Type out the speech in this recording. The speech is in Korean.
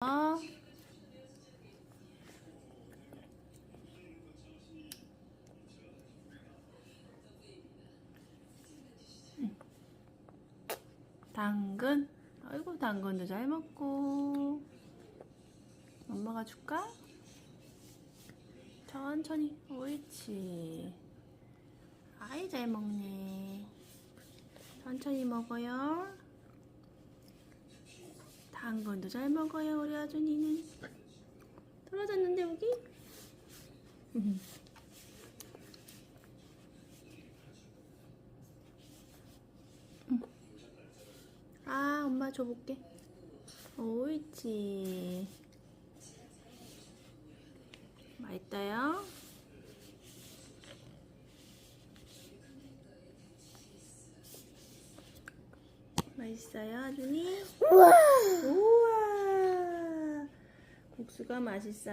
어? 당근. 아이고 당근도 잘 먹고. 엄마가 줄까? 천천히. 옳지. 아이 잘 먹네. 천천히 먹어요. 당근도 잘 먹어요 우리 아준이는. 떨어졌는데 여기? 아, 엄마 줘볼게. 옳지. 맛있어요? 맛있어요, 아준이? 우와. 국수가 맛있어.